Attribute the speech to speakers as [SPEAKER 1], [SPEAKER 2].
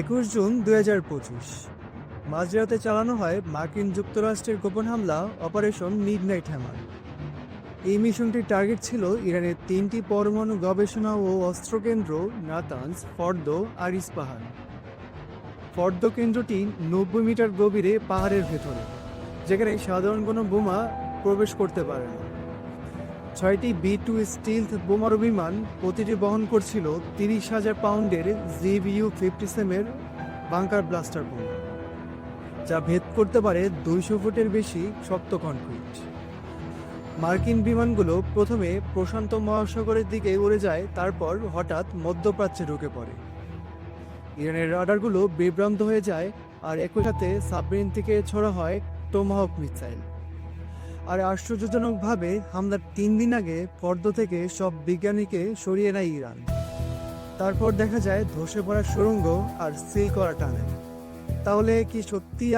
[SPEAKER 1] একুশ জুন দু হাজার পঁচিশ। মাঝরাতে চালানো হয় মার্কিন যুক্তরাষ্ট্রের গোপন হামলা, অপারেশন মিডনাইট হ্যামার। এই মিশনটির টার্গেট ছিল ইরানের তিনটি পরমাণু গবেষণা ও অস্ত্র কেন্দ্র নাতানস, ফর্দ আর ইস্পাহান ফর্দ কেন্দ্রটি নব্বই মিটার গভীরে পাহাড়ের ভেতরে, যেখানে সাধারণ কোনো বোমা প্রবেশ করতে পারে না। ছয়টি বি টু স্টিল বোমারু বিমান প্রতিটি বহন করছিল তিরিশ হাজার পাউন্ডের জিবিইউ ফিফটি সেমের বাংকার ব্লাস্টার বোমা, যা ভেদ করতে পারে দুইশো ফুটের বেশি শক্ত কনক্রিট। মার্কিন বিমানগুলো প্রথমে প্রশান্ত মহাসাগরের দিকে উড়ে যায়, তারপর হঠাৎ মধ্যপ্রাচ্যে ঢুকে পড়ে। ইরানের রাডারগুলো বিভ্রান্ত হয়ে যায়, আর একই সাথে সাবমেরিন থেকে ছড়া হয় টোমাহক মিসাইল। আর আশ্চর্যজনকভাবে, হামলার তিন দিন আগে পর্দ থেকে সব বিজ্ঞানীকে সরিয়ে নেয় ইরান। তারপর দেখা যায় ধসে পড়া সুড়ঙ্গ আর সিল করা টানে তাহলে কি সত্যি